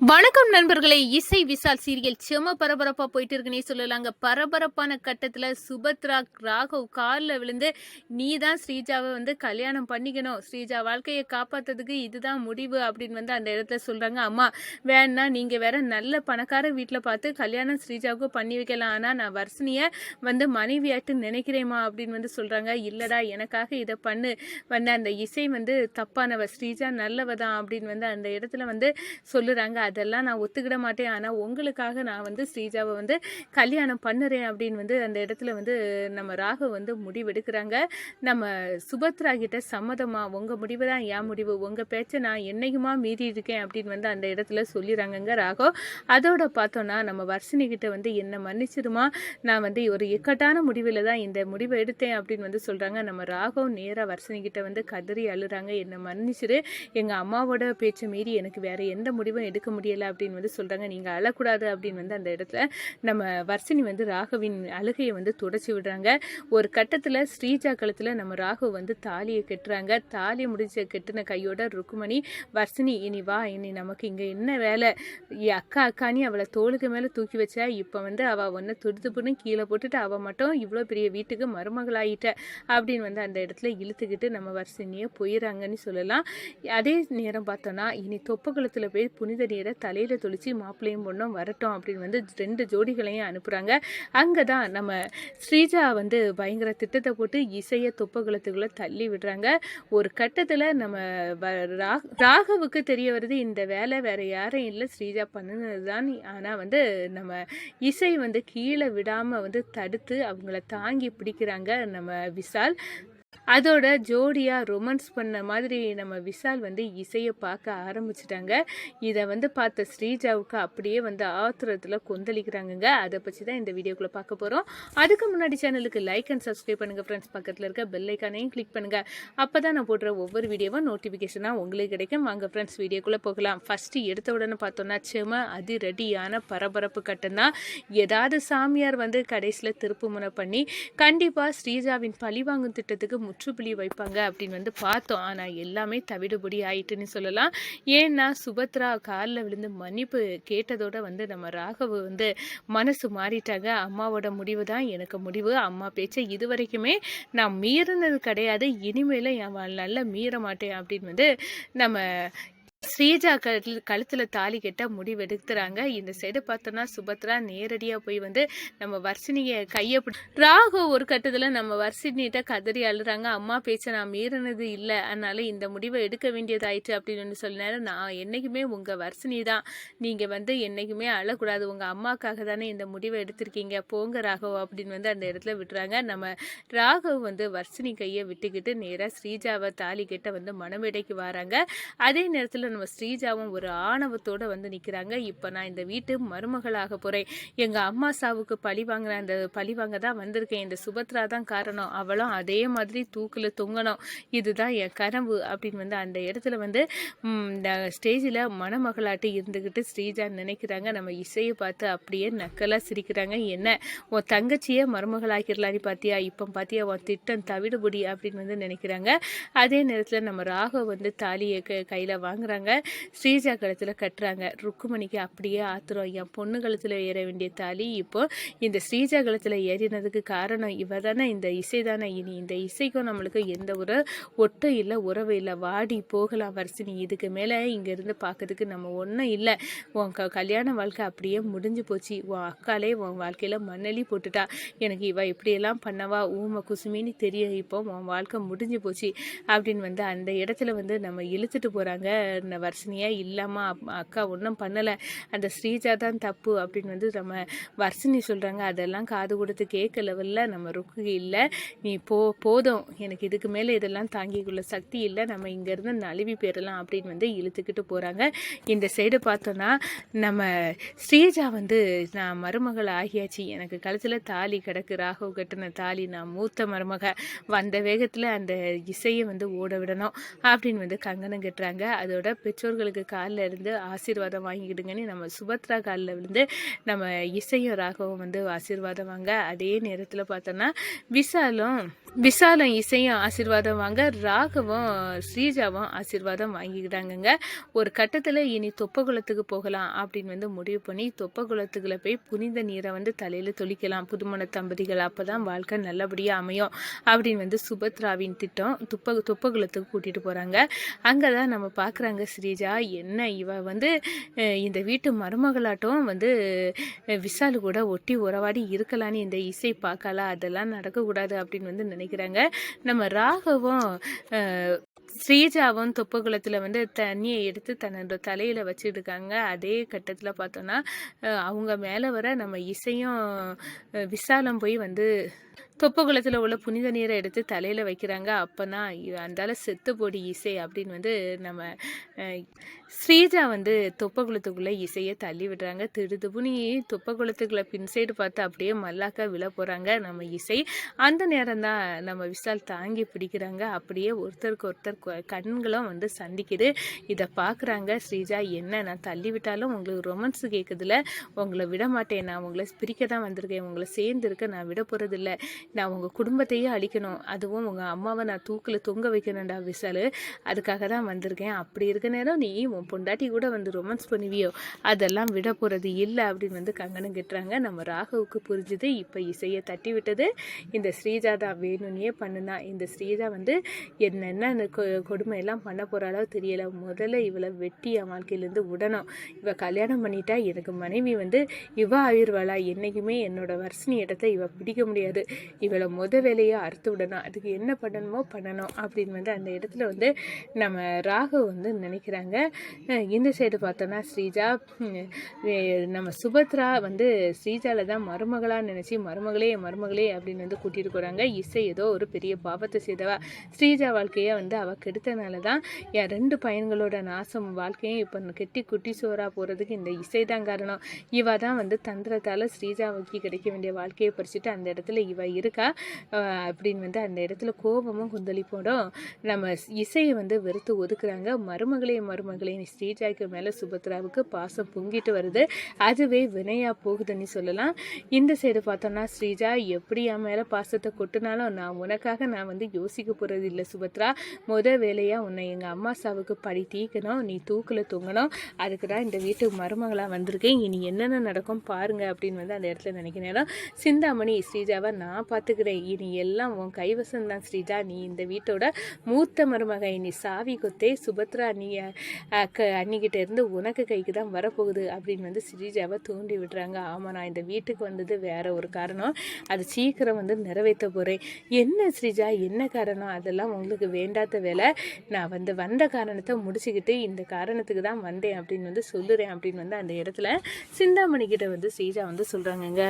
வணக்கம் நண்பர்களே. இசை விசால் சீரியல் செம பரபரப்பா போயிட்டு இருக்குன்னே சொல்லலாங்க. பரபரப்பான கட்டத்தில் சுபத்ரா ராகவ் காலில் விழுந்து நீ தான் ஸ்ரீஜாவை வந்து கல்யாணம் பண்ணிக்கணும். ஸ்ரீஜா வாழ்க்கையை காப்பாற்றதுக்கு இதுதான் முடிவு அப்படின்னு வந்து அந்த இடத்துல சொல்கிறாங்க அம்மா வேணா நீங்கள் வேற நல்ல பணக்கார வீட்டில் பார்த்து கல்யாணம் ஸ்ரீஜாவுக்கு பண்ணி வைக்கலாம். ஆனால் நான் வர்ஷினியை வந்து மனைவியாட்டு நினைக்கிறேம்மா அப்படின்னு வந்து சொல்கிறாங்க இல்லைடா எனக்காக இதை பண்ணு. வந்து அந்த இசை வந்து தப்பானவ. ஸ்ரீஜா நல்லவ தான் அப்படின்னு வந்து அந்த இடத்துல வந்து சொல்லுறாங்க. அதெல்லாம் நான் ஒத்துக்கிட மாட்டேன். ஆனால் உங்களுக்காக நான் வந்து ஸ்ரீஜாவை வந்து கல்யாணம் பண்ணுறேன் அப்படின்னு வந்து அந்த இடத்துல வந்து நம்ம ராகு வந்து முடிவெடுக்கிறாங்க. நம்ம சுபத்ரா கிட்ட சம்மதமா உங்கள் முடிவு தான் என் முடிவு. உங்கள் பேச்சை நான் என்னைக்குமா மீறி இருக்கேன்? அப்படின்னு வந்து அந்த இடத்துல சொல்லிடுறாங்கங்க ராகோ அதோட பார்த்தோன்னா நம்ம வர்ஷினி கிட்ட வந்து என்னை மன்னிச்சிருமா நான் வந்து ஒரு இக்கட்டான முடிவில் தான் இந்த முடிவை எடுத்தேன். அப்படின்னு வந்து சொல்கிறாங்க நம்ம ராகவ் நேராக வர்ஷினி கிட்ட வந்து கதறி அழுறாங்க. என்னை மன்னிச்சிரு எங்கள் அம்மாவோட பேச்சை மீறி எனக்கு வேற எந்த முடிவும் எடுக்க முடியலை அப்படின்னு வந்து சொல்கிறாங்க நீங்கள் அழக்கூடாது அப்படின்னு வந்து அந்த இடத்துல நம்ம வர்ஷினி வந்து ராகவின் அழுகையை வந்து துடைச்சி விடுறாங்க. ஒரு கட்டத்தில் ஸ்ரீஜா கழுத்தில் நம்ம ராகு வந்து தாலியை கட்டுறாங்க. தாலியை முடிஞ்ச கெட்டின கையோட ருக்குமணி வர்ஷினி இனி வா இனி நமக்கு இங்கே என்ன வேலை? அக்கா அக்கானி அவளை தோளுக்கு மேலே தூக்கி வச்சா இப்போ வந்து அவள் ஒன்று துடுத்துப்புன்னு கீழே போட்டுட்டு அவள் மட்டும் இவ்வளோ பெரிய வீட்டுக்கு மருமகளாயிட்ட அப்படின்னு வந்து அந்த இடத்துல இழுத்துக்கிட்டு நம்ம வர்ஷினியை போயிடறாங்கன்னு சொல்லலாம். அதே நேரம் பார்த்தோன்னா இனி தொப்பகுளத்தில் போய் புனித நீரை தலையில் தொளிச்சு மாப்பிள்ளையும் பொண்ணும் வரட்டும் அப்படின்னு வந்து ரெண்டு ஜோடிகளையும் அனுப்புகிறாங்க அங்கே தான் நம்ம ஸ்ரீஜா வந்து பயங்கர திட்டத்தை போட்டு இசையை தொப்பகுளத்துக்குள்ளே தள்ளி விடுறாங்க. ஒரு கட்டத்தில் நம்ம வ- ராகவுக்கு தெரிய வருது இந்த வேலை வேற யாரும் இல்லை ஸ்ரீஜா பண்ணுனது தான் ஆனால் வந்து நம்ம இசை வந்து கீழே விடாமல் வந்து தடுத்து அவங்கள தாங்கி பிடிக்கிறாங்க நம்ம விசால். அதோட ஜோடியாக ரொமான்ஸ் பண்ண மாதிரி நம்ம விசால் வந்து இசையை பார்க்க ஆரம்பிச்சிட்டாங்க. இதை வந்து பார்த்த ஸ்ரீஜாவுக்கு அப்படியே வந்து ஆத்திரத்தில் கொந்தளிக்கிறாங்கங்க. அதை பற்றி தான் இந்த வீடியோக்குள்ளே பார்க்க போகிறோம் அதுக்கு முன்னாடி சேனலுக்கு லைக் அண்ட் சப்ஸ்கிரைப் பண்ணுங்கள் ஃப்ரெண்ட்ஸ் பக்கத்தில் இருக்க பெல்லைக்கானையும் கிளிக் பண்ணுங்கள் அப்போ தான் நான் போடுற ஒவ்வொரு வீடியோவும் நோட்டிஃபிகேஷனாக உங்களுக்கு கிடைக்கும். வாங்க ஃப்ரெண்ட்ஸ் வீடியோக்குள்ளே போகலாம். ஃபஸ்ட்டு எடுத்த உடனே பார்த்தோன்னா செம அதிரடியான பரபரப்பு கட்டம் தான். ஏதாவது சாமியார் வந்து கடைசியில் திருப்புமுனை பண்ணி கண்டிப்பாக ஸ்ரீஜாவின் பழிவாங்கும் திட்டத்துக்கு முற்றுப்புள்ளி வைப்பாங்க அப்படின்னு வந்து பார்த்தோம். ஆனால் எல்லாமே தவிடுபடி ஆயிட்டுன்னு சொல்லலாம். ஏன்னா சுபத்ரா காலில் விழுந்து மன்னிப்பு கேட்டதோட வந்து நம்ம ராகவ் வந்து மனசு மாறிட்டாங்க. அம்மாவோட முடிவு தான் எனக்கு முடிவு. அம்மா பேச்சை இது வரைக்குமே நான் மீறினது கிடையாது. இனிமேல என் வாழ்நாளில் மீற மாட்டேன் அப்படின்னு வந்து நம்ம ஸ்ரீஜா கழுத்தில் கழுத்தில் தாலி கட்ட முடிவெடுக்கிறாங்க. இந்த சைடு பார்த்தோன்னா சுபத்ரா நேரடியாக போய் வந்து நம்ம வர்ஷினியை கையை பிடி ராகு ஒரு கட்டத்தில் நம்ம வர்ஷினிகிட்ட கதறி அழுறாங்க. அம்மா பேச்சை நான் மீறினது இல்லை. அதனால இந்த முடிவை எடுக்க வேண்டியதாயிட்டு அப்படின்னு வந்து சொன்னாரு நான் என்றைக்குமே உங்கள் வர்ஷினி தான். நீங்கள் வந்து என்றைக்குமே அழக்கூடாது. உங்கள் அம்மாக்காக தானே இந்த முடிவை எடுத்திருக்கீங்க. போங்க ராகவ் அப்படின்னு வந்து அந்த இடத்துல விட்டுறாங்க. நம்ம ராகவ் வந்து வர்ஷினி கையை விட்டுக்கிட்டு நேராக ஸ்ரீஜாவை தாலி கட்ட வந்து மனமேடைக்கு வராங்க. அதே நேரத்தில் நம்ம ஸ்ரீஜாவும் ஒரு ஆணவத்தோடு வந்து நிற்கிறாங்க இப்போ நான் இந்த வீட்டு மருமகளாக போகிறேன் எங்கள் அம்மா சாவுக்கு பழி வாங்குற அந்த பழி வாங்க தான் வந்திருக்கேன். இந்த சுபத்ரா தான் காரணம். அவளும் அதே மாதிரி தூக்கில் தொங்கணும். இதுதான் என் கனவு அப்படின்னு வந்து அந்த இடத்துல வந்து இந்த ஸ்டேஜில் மணமகளாட்டி இருந்துக்கிட்டு ஸ்ரீஜா நினைக்கிறாங்க. நம்ம இசையை பார்த்து அப்படியே நக்கலாக சிரிக்கிறாங்க. என்ன? உன் தங்கச்சியே மருமகளாக்கிடலான்னு பார்த்தியா இப்போ பார்த்தியா உன் திட்டம் தவிடுபடி அப்படின்னு வந்து நினைக்கிறாங்க. அதே நேரத்தில் நம்ம ராகவ் வந்து தாலியை க கையில் வாங்குறாங்க. ஸ்ரீஜா கழுத்தில் கட்டுறாங்க. ருக்குமணிக்கு அப்படியே ஆத்திரம். என் பொண்ணு கழுத்தில் ஏற வேண்டிய தாலி இப்போது இந்த ஸ்ரீஜா கழுத்தில் ஏறினதுக்கு காரணம் இவ தானே இந்த இசை தானே இனி இந்த இசைக்கும் நம்மளுக்கு எந்த ஒரு ஒட்டும் இல்லை உறவு இல்லை. வாடி போகலாம் வரிசனி இதுக்கு மேலே இங்கேருந்து பார்க்கறதுக்கு நம்ம ஒன்றும் இல்லை. உன் க கல்யாண வாழ்க்கை அப்படியே முடிஞ்சு போச்சு. உன் அக்காலே உன் வாழ்க்கையில் மண்ணலி போட்டுட்டா. எனக்கு இவ இப்படியெல்லாம் பண்ணவா? ஊமை குசுமின்னு தெரியும். இப்போ உன் வாழ்க்கை முடிஞ்சு போச்சு. அப்படின்னு வந்து அந்த இடத்துல வந்து நம்ம இழுத்துட்டு போகிறாங்க இந்த வர்ஷினியா இல்லாமா அக்கா ஒன்றும் பண்ணலை. அந்த ஸ்ரீஜா தான் தப்பு அப்படின்னு வந்து நம்ம வர்ஷினி சொல்கிறாங்க அதெல்லாம் காது கொடுத்து கேட்க லெவலில் நம்ம ருக்கு இல்லை. நீ போ போதும். எனக்கு இதுக்கு மேலே இதெல்லாம் தாங்கிக்குள்ள சக்தி இல்லை. நம்ம இங்கேருந்து நழுவி போயிடலாம் அப்படின்னு வந்து இழுத்துக்கிட்டு போகிறாங்க இந்த சைடு பார்த்தோன்னா நம்ம ஸ்ரீஜா வந்து நான் மருமகள் ஆகியாச்சு. எனக்கு கழுத்தில் தாலி கிடக்கு. ராகவ் கட்டின தாலி. நான் மூத்த மருமக. வந்த வேகத்தில் அந்த இசையை வந்து ஓட விடணும் அப்படின்னு வந்து கங்கணம் கட்டுறாங்க. அதோட பெற்றோர்களுக்கு காலில் இருந்து ஆசீர்வாதம் வாங்கிக்கிடுங்கன்னு நம்ம சுபத்ரா காலில் விழுந்து நம்ம இசையும் ராகவும் வந்து ஆசீர்வாதம் வாங்க. அதே நேரத்தில் பார்த்தோன்னா விசாலும் விசாலும் இசையும் ஆசீர்வாதம் வாங்க ராகவும் ஸ்ரீஜாவும் ஆசீர்வாதம் வாங்கிக்கிட்டாங்கங்க. ஒரு கட்டத்தில் இனி தொப்பகுளத்துக்கு போகலாம் அப்படின்னு வந்து முடிவு பண்ணி தொப்பகுளத்துக்குள்ள போய் புனித நீரை வந்து தலையில் தொளிக்கலாம். புதுமண தம்பதிகள் அப்போ தான் வாழ்க்கை நல்லபடியாக அமையும் அப்படின்னு வந்து சுபத்ராவின் திட்டம் துப்ப தொப்பகுளத்துக்கு கூட்டிகிட்டு போகிறாங்க அங்கே தான் நம்ம பார்க்குறாங்க ஸ்ரீஜா என்ன இவ வந்து இந்த வீட்டு மருமகளாட்டம் வந்து அஹ், விசாலு கூட ஒட்டி உறவாடி இருக்கலான்னு இந்த இசை பார்க்கல அதெல்லாம் நடக்கக்கூடாது அப்படின்னு வந்து நினைக்கிறாங்க. நம்ம ராகவும் ஸ்ரீஜாவும் தொப்பகுளத்தில் வந்து தண்ணியை எடுத்து தன்னோட தலையில் வச்சுருக்காங்க. அதே கட்டத்தில் பார்த்தோன்னா அவங்க மேலே வர நம்ம இசையும் விசாலம் போய் வந்து தொப்பகுளத்தில் உள்ள புனித நீரை எடுத்து தலையில் வைக்கிறாங்க. அப்போ தான் அந்தால செத்து போடி இசை அப்படின்னு வந்து நம்ம ஸ்ரீஜா வந்து தொப்பகுளத்துக்குள்ளே இசையை தள்ளி விடுறாங்க. திடுதுப்புனி தொப்பகுளத்துக்குள்ளே பின் சைடு பார்த்து அப்படியே மல்லாக்கா விழ போகிறாங்க நம்ம இசை அந்த நேரம் தான் நம்ம விசால் தாங்கி பிடிக்கிறாங்க. அப்படியே ஒருத்தருக்கு ஒருத்தர் கண்களும் வந்து சந்திக்குது. இதை பார்க்குறாங்க ஸ்ரீஜா என்ன நான் தள்ளி விட்டாலும் உங்களுக்கு ரொமான்ஸ் கேட்குதுல உங்களை விட மாட்டேன். நான் உங்களை பிரிக்க தான் வந்திருக்கேன். உங்களை சேர்ந்துருக்க நான் விட போகிறதில்ல நான் உங்கள் குடும்பத்தையே அழிக்கணும். அதுவும் உங்கள் அம்மாவை நான் தூக்கில் தொங்க வைக்கணும்டா விசாலு. அதுக்காக தான் வந்திருக்கேன். அப்படி இருக்க நேரம் நீ உன் பொண்டாட்டி கூட வந்து ரொமான்ஸ் பண்ணுவியோ? அதெல்லாம் விட போகிறது இல்லை அப்படின்னு வந்து கங்கணம் கிட்டுறாங்க. நம்ம ராகவுக்கு புரிஞ்சுது. இப்போ இசையை தட்டி விட்டது. இந்த ஸ்ரீஜா தான் வேணும்னே பண்ணுனா. இந்த ஸ்ரீஜா வந்து என்னென்ன கொடுமையெல்லாம் பண்ண போகிறாளோ தெரியலை. முதல்ல இவளை வெட்டி என் வாழ்க்கையிலேருந்து விடணும். இவள் கல்யாணம் பண்ணிட்டா எனக்கு மனைவி வந்து இவ ஆயிடுவாளா என்றைக்குமே என்னோட வர்ஷினி இடத்த இவள் பிடிக்க முடியாது. இவளை முத வேலையை அறுத்து விடணும் அதுக்கு என்ன பண்ணணுமோ பண்ணணும் அப்படின்னு வந்து அந்த இடத்துல வந்து நம்ம ராகு வந்து நினைக்கிறாங்க. இந்த சைடு பார்த்தோன்னா ஸ்ரீஜா நம்ம சுபத்ரா வந்து ஸ்ரீஜாவில் தான் மருமகளாக நினச்சி மருமகளே மருமகளே அப்படின்னு வந்து கூட்டிகிட்டு போகிறாங்க இசை ஏதோ ஒரு பெரிய பாவத்தை செய்தவா. ஸ்ரீஜா வாழ்க்கையை வந்து அவள் கெடுத்தனால தான் என் ரெண்டு பையன்களோட நாசம் வாழ்க்கையும் இப்போ கெட்டி குட்டி சோறாக போகிறதுக்கு இந்த இசை தான் காரணம். இவ தான் வந்து தந்திரத்தால் ஸ்ரீஜாவுக்கு கிடைக்க வேண்டிய வாழ்க்கையை பறிச்சுட்டு அந்த இடத்துல இவ இருக்கா? அப்படின்னு வந்து அந்த இடத்துல கோபமும் கொந்தளிப்போடும் நம்ம இசையை வந்து வெறுத்து ஒதுக்குறாங்க. மருமகளே மருமகளே ஸ்ரீஜாய்க்கு மேலே சுபத்ராவுக்கு பாசம் பொங்கிட்டு வருது. அதுவே வினையா போகுதுன்னு சொல்லலாம். இந்த சைடு பார்த்தோம்னா ஸ்ரீஜா எப்படி என் மேலே பாசத்தை கொட்டினாலும் நான் உனக்காக நான் வந்து யோசிக்க போகிறது இல்லை சுபத்ரா. முத வேலையாக உன்னை எங்கள் அம்மா சாவுக்கு படி தீக்கணும். நீ தூக்கில் தொங்கணும். அதுக்கு தான் இந்த வீட்டுக்கு மருமகளாக வந்திருக்கேன். இனி என்னென்ன நடக்கும் பாருங்க அப்படின்னு வந்து அந்த இடத்துல நினைக்கிறேன் சிந்தாமணி ஸ்ரீஜாவை நான் பார்த்துக்கிறேன் இனி எல்லாம் உன் கைவசம் தான் ஸ்ரீஜா. நீ இந்த வீட்டோட மூத்த மருமகை. நீ சாவி கொத்தே சுபத்ரா நீ அக்க அன்னிக்கிட்ட இருந்து உனக்கு கைக்கு தான் வரப்போகுது அப்படின்னு வந்து ஸ்ரீஜாவை தூண்டி விடுறாங்க. ஆமாம் நான் இந்த வீட்டுக்கு வந்தது வேற ஒரு காரணம். அது சீக்கிரம் வந்து நிறைவேற்ற போகிறேன் என்ன ஸ்ரீஜா? என்ன காரணம்? அதெல்லாம் உங்களுக்கு வேண்டாத வேலை. நான் வந்து வந்த காரணத்தை முடிச்சுக்கிட்டு இந்த காரணத்துக்கு தான் வந்தேன் அப்படின்னு வந்து சொல்லுறேன் அப்படின்னு வந்து அந்த இடத்துல சிந்தாமணி கிட்ட வந்து ஸ்ரீஜா வந்து சொல்கிறாங்கங்க